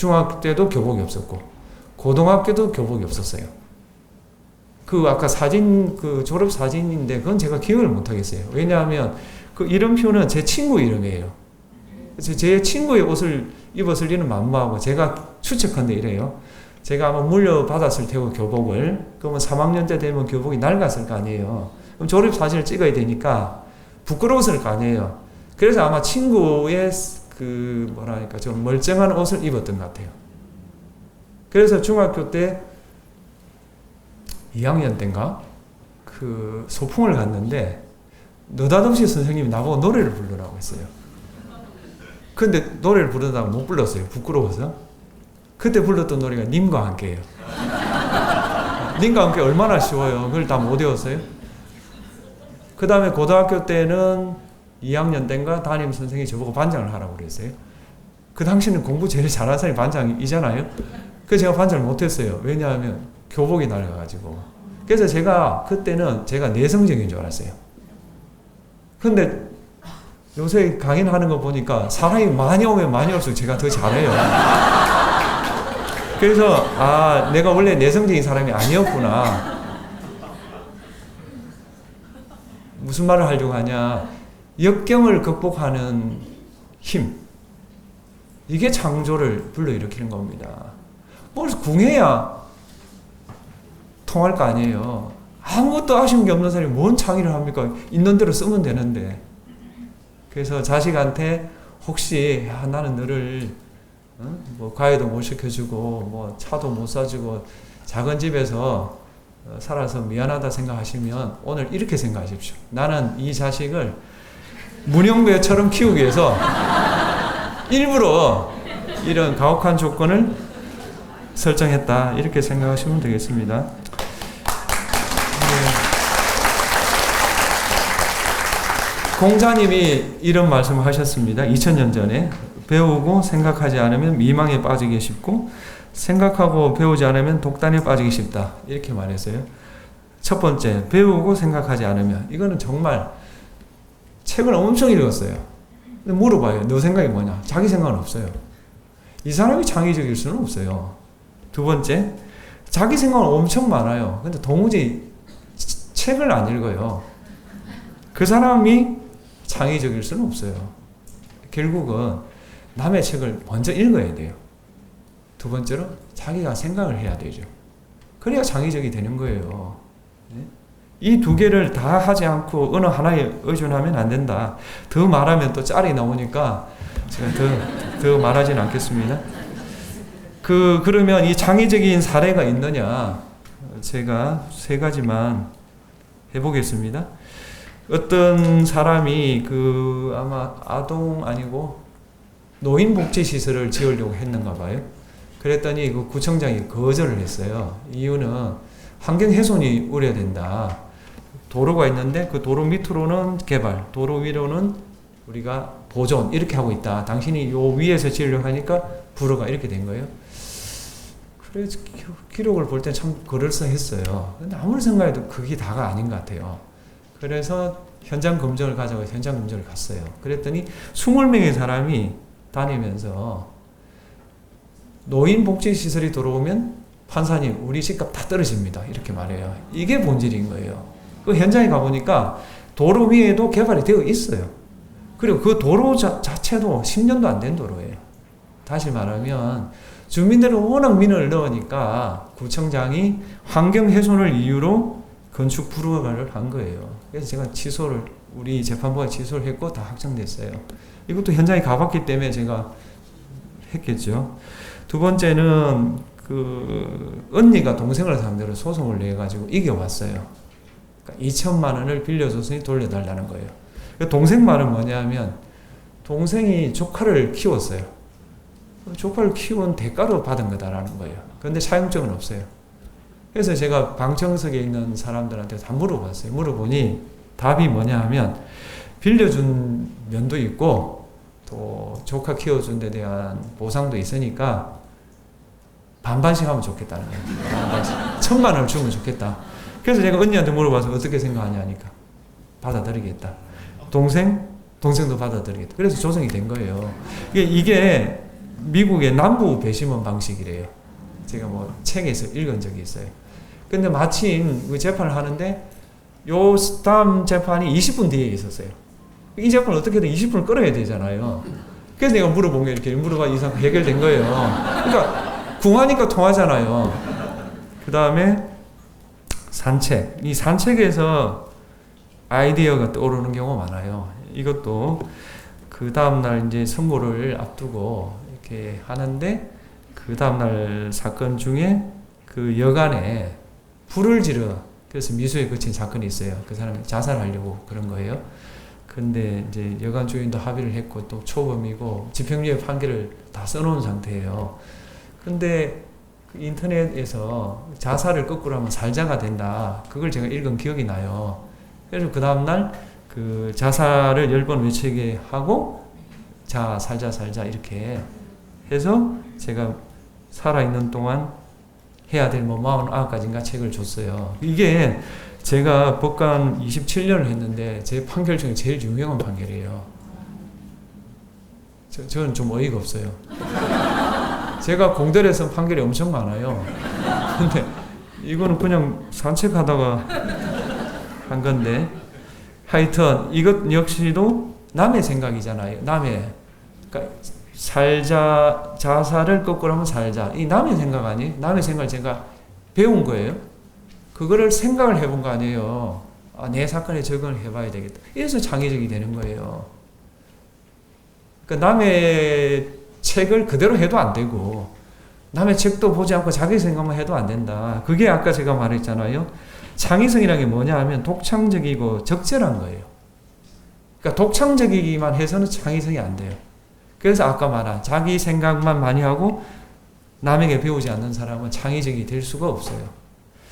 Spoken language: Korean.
중학교 때도 교복이 없었고 고등학교도 교복이 없었어요. 그 아까 사진 그 졸업 사진인데 그건 제가 기억을 못 하겠어요. 왜냐하면 그 이름표는 제 친구 이름이에요. 제 친구의 옷을 입었을 리는 만무하고 제가 추측한데 이래요. 제가 아마 물려받았을 테고 교복을 그러면 3학년 때 되면 교복이 낡았을 거 아니에요. 그럼 졸업 사진을 찍어야 되니까 부끄러웠을 거 아니에요. 그래서 아마 친구의 그 뭐랄까 좀 멀쩡한 옷을 입었던 것 같아요. 그래서 중학교 때 2학년 때인가 그 소풍을 갔는데 느닷없이 선생님이 나보고 노래를 부르라고 했어요. 근데 노래를 부르다가 못 불렀어요. 부끄러워서. 그때 불렀던 노래가 님과 함께예요. 님과 함께 얼마나 쉬워요. 그걸 다 못 외웠어요. 그 다음에 고등학교 때는 2학년 때인가 담임 선생님이 저보고 반장을 하라고 그랬어요. 그 당시는 공부 제일 잘하는 사람이 반장이잖아요. 그래서 제가 반장을 못했어요. 왜냐하면 교복이 낡아가지고. 그래서 제가 그때는 제가 내성적인 줄 알았어요. 근데 요새 강연하는 거 보니까 사람이 많이 오면 많이 올수록 제가 더 잘해요. 그래서 아 내가 원래 내성적인 사람이 아니었구나. 무슨 말을 하려고 하냐? 역경을 극복하는 힘. 이게 창조를 불러일으키는 겁니다. 뭘 궁해야 통할 거 아니에요. 아무것도 아쉬운 게 없는 사람이 뭔 창의를 합니까? 있는 대로 쓰면 되는데. 그래서 자식한테 혹시 야, 나는 너를 어? 뭐 과외도 못 시켜주고 뭐 차도 못 사주고 작은 집에서 어, 살아서 미안하다 생각하시면 오늘 이렇게 생각하십시오. 나는 이 자식을 문영배처럼 키우기 위해서 일부러 이런 가혹한 조건을 설정했다. 이렇게 생각하시면 되겠습니다. 공자님이 이런 말씀을 하셨습니다. 2000년 전에 배우고 생각하지 않으면 미망에 빠지기 쉽고 생각하고 배우지 않으면 독단에 빠지기 쉽다. 이렇게 말했어요. 첫 번째, 배우고 생각하지 않으면 이거는 정말 책을 엄청 읽었어요. 물어봐요. 너 생각이 뭐냐? 자기 생각은 없어요. 이 사람이 창의적일 수는 없어요. 두 번째, 자기 생각은 엄청 많아요. 근데 도무지 책을 안 읽어요. 그 사람이 창의적일 수는 없어요. 결국은 남의 책을 먼저 읽어야 돼요. 두 번째로 자기가 생각을 해야 되죠. 그래야 창의적이 되는 거예요. 이 두 개를 다 하지 않고 어느 하나에 의존하면 안 된다. 더 말하면 또 짤이 나오니까 제가 더, 더 말하진 않겠습니다. 그, 그러면 이 창의적인 사례가 있느냐? 제가 세 가지만 해보겠습니다. 어떤 사람이 그 아마 아동 아니고 노인복지시설을 지으려고 했는가 봐요. 그랬더니 그 구청장이 거절을 했어요. 이유는 환경 훼손이 우려된다. 도로가 있는데 그 도로 밑으로는 개발, 도로 위로는 우리가 보존 이렇게 하고 있다. 당신이 요 위에서 지으려고 하니까 불허가 이렇게 된 거예요. 그래서 기록을 볼 때 참 그럴싸했어요. 근데 아무리 생각해도 그게 다가 아닌 것 같아요. 그래서 현장 검증을 가져가 현장 검증을 갔어요. 그랬더니 20명의 사람이 다니면서 노인 복지 시설이 들어오면 판사님 우리 집값 다 떨어집니다. 이렇게 말해요. 이게 본질인 거예요. 그 현장에 가보니까 도로 위에도 개발이 되어 있어요. 그리고 그 도로 자, 자체도 10년도 안 된 도로예요. 다시 말하면 주민들은 워낙 민원을 넣으니까 구청장이 환경 훼손을 이유로 건축 불허를 한 거예요. 그래서 제가 취소를 우리 재판부가 취소를 했고 다 확정됐어요. 이것도 현장에 가봤기 때문에 제가 했겠죠. 두 번째는 그 언니가 동생을 상대로 소송을 내 가지고 이겨왔어요. 그러니까 2천만 원을 빌려줬으니 돌려달라는 거예요. 그 동생 말은 뭐냐면 동생이 조카를 키웠어요. 조카를 키운 대가로 받은 거다라는 거예요. 그런데 사용증은 없어요. 그래서 제가 방청석에 있는 사람들한테 다 물어봤어요. 물어보니 답이 뭐냐 하면 빌려준 면도 있고 또 조카 키워준 데 대한 보상도 있으니까 반반씩 하면 좋겠다는 거예요. 반반씩. 천만 원을 주면 좋겠다. 그래서 제가 언니한테 물어봐서 어떻게 생각하냐 하니까 받아들이겠다. 동생? 동생도 받아들이겠다. 그래서 조성이 된 거예요. 이게, 이게 미국의 남부 배심원 방식이래요. 제가 뭐 책에서 읽은 적이 있어요. 근데 마침 그 재판을 하는데 요 다음 재판이 20분 뒤에 있었어요. 이 재판 어떻게든 20분을 끌어야 되잖아요. 그래서 내가 물어본 게 이렇게 물어봐 이상 해결된 거예요. 그러니까 궁하니까 통하잖아요. 그 다음에 산책. 이 산책에서 아이디어가 떠오르는 경우가 많아요. 이것도 그 다음날 이제 선고를 앞두고 이렇게 하는데 그 다음날 사건 중에 그 여간에 불을 지르 그래서 미수에 그친 사건이 있어요. 그 사람이 자살하려고 그런 거예요. 근데 이제 여간 주인도 합의를 했고 또 초범이고 집행유예 판결을 다 써놓은 상태예요. 근데 그 인터넷에서 자살을 거꾸로 하면 살자가 된다. 그걸 제가 읽은 기억이 나요. 그래서 그 다음날 그 자살을 열 번 외치게 하고 자 살자 살자 이렇게 해서 제가 살아있는 동안 해야 될뭐 49가지인가 책을 줬어요. 이게 제가 법관 27년을 했는데 제 판결 중에 제일 유명한 판결이에요. 저, 저는 좀 어이가 없어요. 제가 공대에서 판결이 엄청 많아요. 근데 이거는 그냥 산책하다가 한 건데 하여튼 이것 역시도 남의 생각이잖아요. 남의 그러니까 살자 자살을 거꾸로 하면 살자 이 남의 생각 아니에요? 남의 생각을 제가 배운 거예요. 그거를 생각을 해본 거 아니에요. 아, 내 사건에 적응을 해봐야 되겠다. 이래서 창의적이 되는 거예요. 그러니까 남의 책을 그대로 해도 안 되고 남의 책도 보지 않고 자기 생각만 해도 안 된다. 그게 아까 제가 말했잖아요. 창의성이라는 게 뭐냐 하면 독창적이고 적절한 거예요. 그러니까 독창적이기만 해서는 창의성이 안 돼요. 그래서 아까 말한 자기 생각만 많이 하고 남에게 배우지 않는 사람은 창의적이 될 수가 없어요.